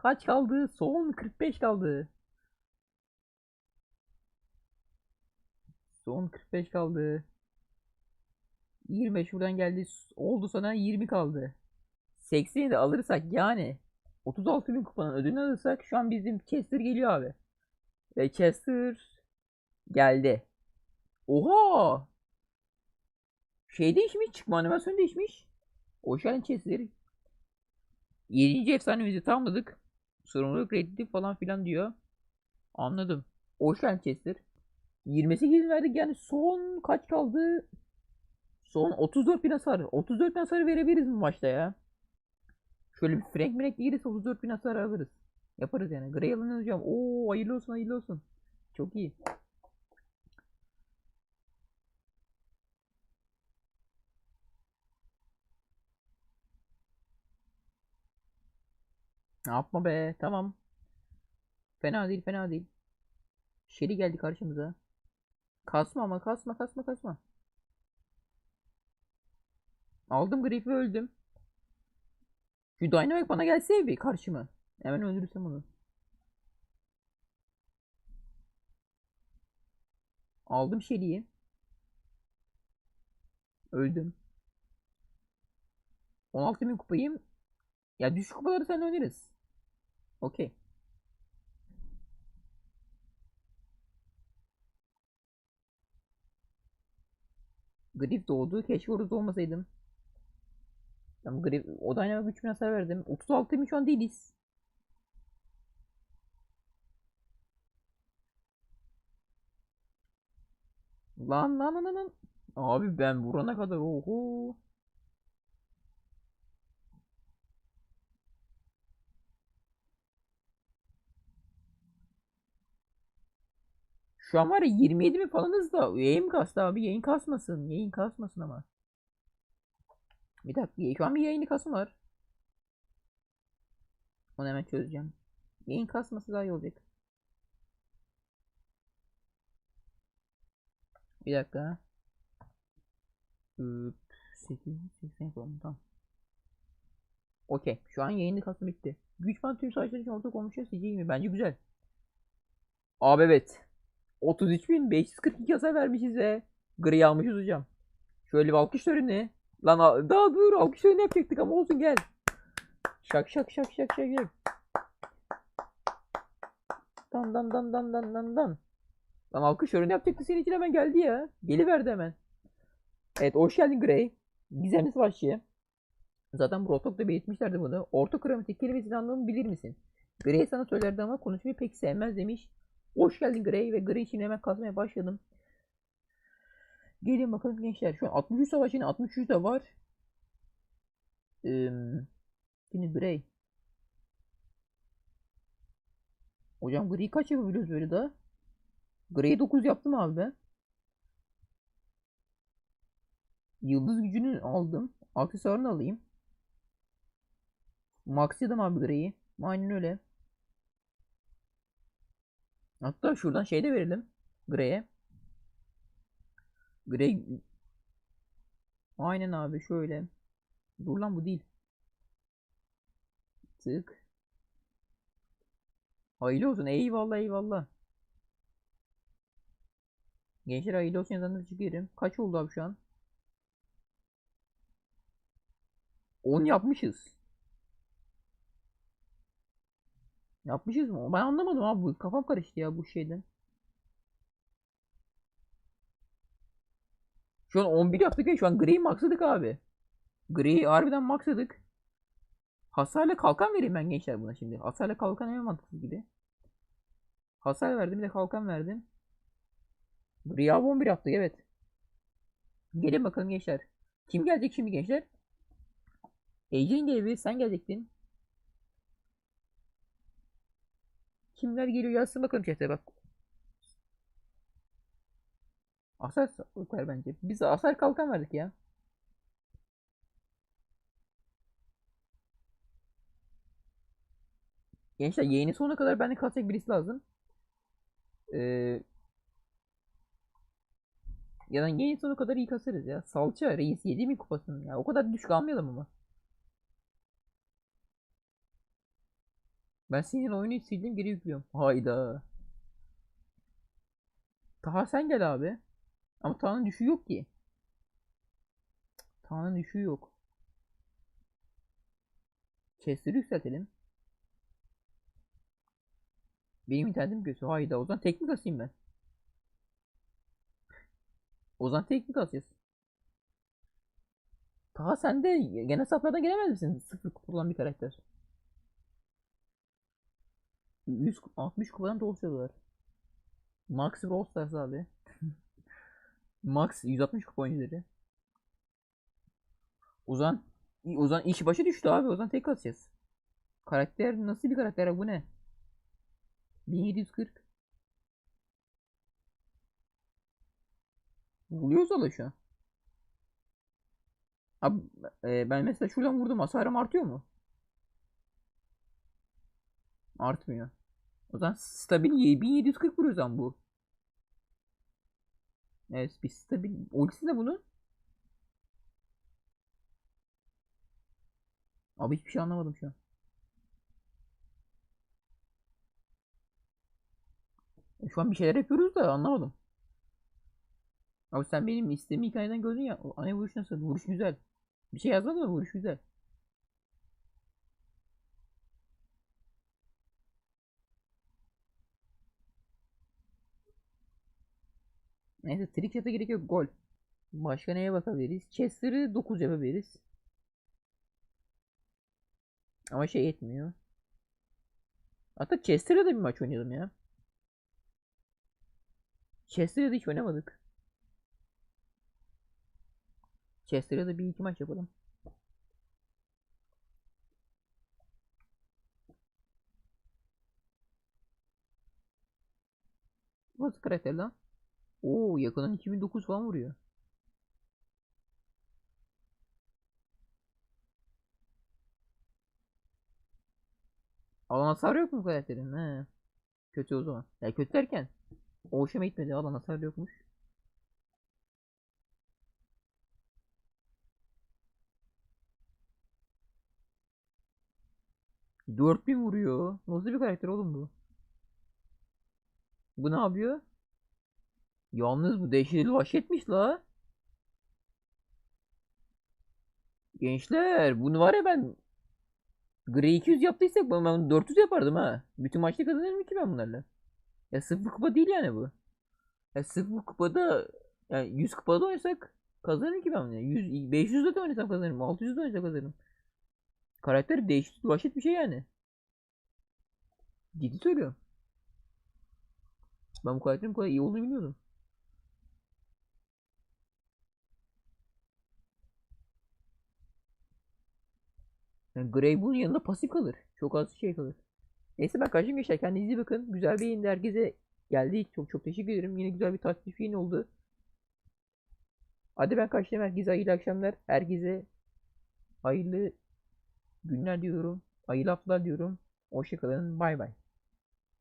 Kaç kaldı? Son 45 kaldı. Son 45 kaldı. 25 buradan geldi. Oldu sana 20 kaldı. 80'i de alırsak yani 36 bin kupanın ödülünü alırsak şu an bizim Chester geliyor abi. Ve Chester geldi. Oha! Şey değişmiş. Çıkma animasyonu değişmiş. Geldin Chester. 7. efsanemizi tamamladık. Sorumluluk reddi falan filan diyor. Anladım. Geldin Chester. 28 verdik yani son kaç kaldı? Son 34 bin hasar. 34 bin hasar verebiliriz mi maçta ya? Şöyle bir Frank Minek gelirse 34 bin hasar alırız. Yaparız yani. Gray alın hocam. Oo hayırlı olsun hayırlı olsun. Çok iyi. Ne yapma be. Tamam. Fena değil fena değil. Şeri geldi karşımıza. Kasma ama kasma kasma kasma. Aldım Griff'i öldüm. Şu Dynamite bana gelse bir karşıma. Hemen öldürürsem onu. Aldım Shelly'yi. Öldüm. 16 bin kupayım. Ya düşük kupaları sen oynarız. Okey. Griff doğdu. Keşke orada olmasaydım. Tamam Griff, o Dynamite 3000 hasar verdim. 36 bin şu an değiliz. Lan lan lan lan. Abi ben vurana kadar oho. Şu an var ya 27 mi falanız da yayın kastı abi yayın kasmasın yayın kasmasın ama. Bir dakika şu an bir yayını kasım var. Onu hemen çözeceğim. Yayın kasması daha iyi olacak. Bir dakika. 8 80 yapalım tamam. Okey. Şu an yayını kası bitti. Güç band tüm savaşlar için ortak olmuş ya mi? Bence güzel. Abi evet. 33.542 hasar vermişiz ve gri almışız hocam. Şöyle bir alkış töreni. Lan daha dur alkış töreni yapacaktık ama olsun gel. Şak şak şak şak şak şak. Dan dan dan dan dan dan dan. Lan alkış töreni yapacaktık senin için hemen geldi ya. Geliverdi hemen. Evet hoş geldin Grey. Gizemli Savaşçı. Zaten Brotok'ta belirtmişlerdi bunu. Orta kromatik kelimesinin anlamını bilir misin? Grey sana söylerdi ama konuşmayı pek sevmez demiş. Hoş geldin Grey ve Grey için hemen kazmaya başladım. Gelin bakalım gençler. Şu an 63 savaş yine 63 de var. Ee, şimdi Grey. Hocam Grey'i kaç yapabiliyoruz böyle daha? Grey'i 9 yaptım abi ben. Yıldız gücünü aldım. Aksesuarını alayım. Maxladım abi Grey'i. Aynen öyle. Hatta şuradan şey de verelim. Grey'e. Grey. Aynen abi şöyle. Dur lan bu değil. Tık. Hayırlı olsun. Eyvallah eyvallah. Gençler hayırlı olsun yazanları çıkıyorum. Kaç oldu abi şu an? 10 yapmışız. Yapmışız mı? Ben anlamadım abi. bu Kafam karıştı ya bu şeyden. Şu an 11 yaptık ya. Şu an gri maxladık abi. Gri harbiden maxladık. Hasarla kalkan vereyim ben gençler buna şimdi. Hasarla kalkan en mantıklı gibi. Hasar verdim bir de kalkan verdim. Gri abi 11 yaptık evet. Gelin bakalım gençler. Kim gelecek şimdi gençler? Ece'nin gelebilir. Sen gelecektin. Kimler geliyor yazsın bakalım chat'e bak. Asar sağlıklar bence. Biz asar kalkan verdik ya. Gençler yayının sonuna kadar bende kalacak birisi lazım. Ee, ya da yayın sonuna kadar iyi kasarız ya. Salça reis 7 mi kupasını ya. O kadar düşük almayalım ama. Ben senin oyunu sildim geri yüklüyorum. Hayda. Taha sen gel abi. Ama Taha'nın düşüğü yok ki. Taha'nın düşüğü yok. Chester'ı yükseltelim. Benim internetim kötü. Hayda. O zaman teknik asayım ben. O zaman teknik asacağız. Taha sen de gene saflardan gelemez misin? Sıfır kupalan bir karakter. 160 kupadan da oluşuyorlar. Max Brawl abi. Max 160 kupa oyuncuları. Ozan Ozan işi başa düştü abi. Ozan tek atacağız. Karakter nasıl bir karakter bu ne? 1740. Vuruyoruz ala şu an. Abi e, ben mesela şuradan vurdum hasarım artıyor mu? Artmıyor. O zaman stabil 1740 vuruyor zaman bu. Evet bir stabil. Ultisi de bunun. Abi hiçbir şey anlamadım şu an. E, Şu an bir şeyler yapıyoruz da anlamadım. Abi sen benim istediğim hikayeden gördün ya. Ana vuruş nasıl? Vuruş güzel. Bir şey yazmadın mı? Vuruş güzel. Neyse trick shot'a gerek yok. Gol. Başka neye bakabiliriz? Chester'ı 9 yapabiliriz. Ama şey etmiyor. Hatta Chester'la da bir maç oynayalım ya. Chester'la da hiç oynamadık. Chester'la da bir iki maç yapalım. Nasıl karakter lan? Oo yakından 2009 falan vuruyor. Alan hasar yok mu karakterin? He. Kötü o zaman. Ya kötü derken o gitmedi. Alan hasar yokmuş. Dört bin vuruyor. Nasıl bir karakter oğlum bu? Bu ne yapıyor? Yalnız bu dehşetli vahşetmiş la. Gençler bunu var ya ben Grey 200 yaptıysak ben bunu 400 yapardım ha. Bütün maçta kazanırım ki ben bunlarla. Ya sıfır kupa değil yani bu. Ya sıfır kupada yani 100 kupada oynasak kazanırım ki ben bunu. 100 500 de oynasam kazanırım. 600 de oynasam kazanırım. Karakter değişik vahşet bir şey yani. Ciddi söylüyorum. Ben bu karakterin bu kadar iyi olduğunu bilmiyordum. Yani Grey yanında pasif kalır. Çok az şey kalır. Neyse ben kaçayım gençler. Kendinize bakın. Güzel bir yayında herkese geldi. Çok çok teşekkür ederim. Yine güzel bir takip yayın oldu. Hadi ben kaçtım. Herkese hayırlı akşamlar. Herkese hayırlı günler diyorum. Hayırlı haftalar diyorum. Hoşçakalın. Bay bay.